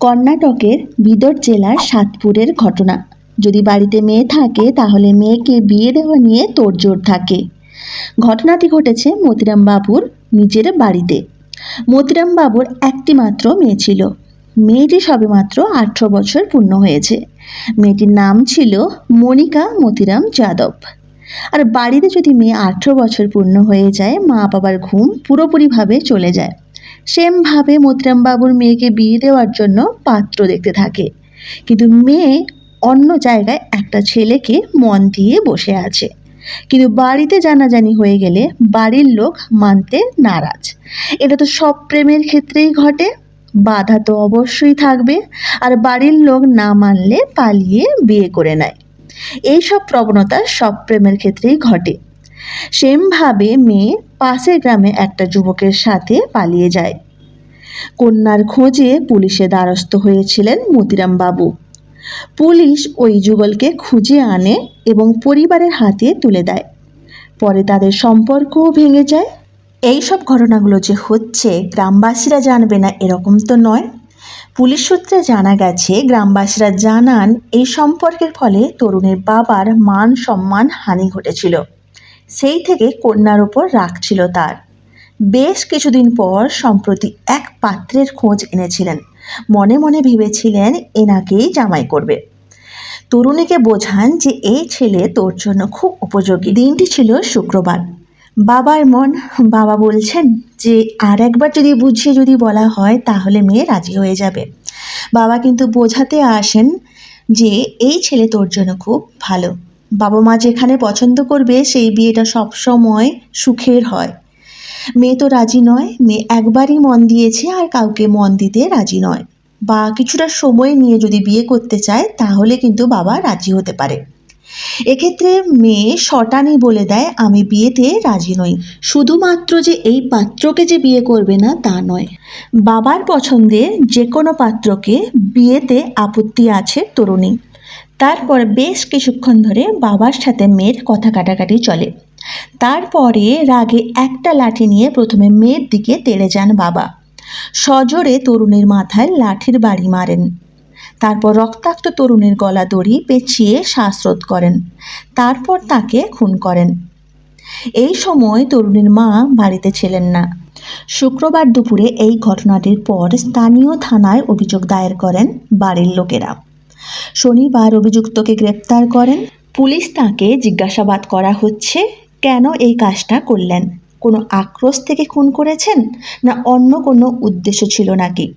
কর্ণাটকের বিদর জেলার সাতপুরের ঘটনা। যদি বাড়িতে মেয়ে থাকে, তাহলে মেয়েকে বিয়ে দেওয়া নিয়ে তোড়জোড় থাকে। ঘটনাটি ঘটেছে মতিরাম বাবুর নিজের বাড়িতে। মতিরাম বাবুর একটি মাত্র মেয়ে ছিল। মেয়েটি সবেমাত্র আঠেরো বছর পূর্ণ হয়েছে। মেয়েটির নাম ছিল মনিকা মতিরাম যাদব। আর বাড়িতে যদি মেয়ে আঠেরো বছর পূর্ণ হয়ে যায় মা বাবার ঘুম পুরোপুরিভাবে চলে যায়। সেমভাবে মতিরাম বাবুর মেয়েকে বিয়ে দেওয়ার জন্য পাত্র দেখতে থাকে। কিন্তু মেয়ে অন্য জায়গায় একটা ছেলেকে মন দিয়ে বসে আছে। কিন্তু বাড়িতে জানাজানি হয়ে গেলে বাড়ির লোক মানতে নারাজ। এটা তো সব প্রেমের ক্ষেত্রেই ঘটে, বাধা তো অবশ্যই থাকবে, আর বাড়ির লোক না মানলে পালিয়ে বিয়ে করে নেয়। এইসব প্রবণতা সব প্রেমের ক্ষেত্রেই ঘটে। সেমভাবে মেয়ে পাশের গ্রামে একটা যুবকের সাথে পালিয়ে যায়। কন্যার খোঁজে পুলিশের দ্বারস্থ হয়েছিলেন মতিরাম বাবু। পুলিশ ওই যুগলকে খুঁজে আনে এবং পরিবারের হাতে তুলে দেয়। পরে তাদের সম্পর্কও ভেঙে যায়। এই সব ঘটনাগুলো যে হচ্ছে, গ্রামবাসীরা জানবে না এরকম তো নয়। পুলিশ সূত্রে জানা গেছে, গ্রামবাসীরা জানান এই সম্পর্কের ফলে তরুণের বাবার মান সম্মান হানি ঘটেছিল। সেই থেকে কন্যার ওপর রাগ ছিল তার। বেশ কিছুদিন পর সম্প্রতি এক পাত্রের খোঁজ এনেছিলেন। মনে মনে ভেবেছিলেন এনাকেই জামাই করবে। তরুণীকে বোঝান যে এই ছেলে তোর জন্য খুব উপযোগী। দিনটি ছিল শুক্রবার। বাবার মন, বাবা বলছেন যে আর একবার যদি বুঝিয়ে যদি বলা হয়, তাহলে মেয়ে রাজি হয়ে যাবে। বাবা কিন্তু বোঝাতে আসেন যে, এই ছেলে তোর জন্য খুব ভালো। বাবা মা যেখানে পছন্দ করবে, সেই বিয়েটা সবসময় সুখের হয়। মেয়ে তো রাজি নয়, মেয়ে একবারই মন দিয়েছে আর কাউকে মন দিতে রাজি নয়। বা কিছুটা সময় নিয়ে যদি বিয়ে করতে চায়, তাহলে কিন্তু বাবা রাজি হতে পারে। এক্ষেত্রে মেয়ে শটানি বলে দেয়, আমি বিয়েতে রাজি নই। শুধুমাত্র যে এই পাত্রকে যে বিয়ে করবে না, তা নয়। বাবার পছন্দে যে কোনো পাত্রকে বিয়েতে আপত্তি আছে তরুণী। তারপর বেশ কিছুক্ষণ ধরে বাবার সাথে মেয়ের কথা কাটাকাটি চলে। তারপরে রাগে একটা লাঠি নিয়ে প্রথমে মেয়ের দিকে তেড়ে যান বাবা। সজোরে তরুণীর মাথায় লাঠির বাড়ি মারেন। তারপর রক্তাক্ত তরুণীর গলা দড়ি পেঁচিয়ে শ্বাসরোধ করেন। তারপর তাকে খুন করেন। এই সময় তরুণীর মা বাড়িতে ছিলেন না। শুক্রবার দুপুরে এই ঘটনাটির পর স্থানীয় থানায় অভিযোগ দায়ের করেন বাড়ির লোকেরা। শনিবার অভিযুক্তকে গ্রেপ্তার করেন। পুলিশ তাকে জিজ্ঞাসাবাদ করা হচ্ছে, কেন এই কাজটা করলেন? কোনো আক্রোশ থেকে খুন করেছেন না অন্য কোনো উদ্দেশ্য ছিল নাকি?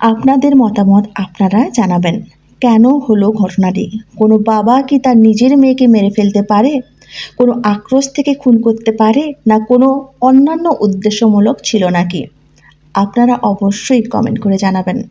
আপনাদের মতামত আপনারা জানাবেন। কেন হলো ঘটনাটি? কোনো বাবা কি তার নিজের মেয়েকে মেরে ফেলতে পারে? কোনো আক্রোশ থেকে খুন করতে পারে না কোনো অন্যান্য উদ্দেশ্যমূলক ছিল নাকি? আপনারা অবশ্যই কমেন্ট করে জানাবেন।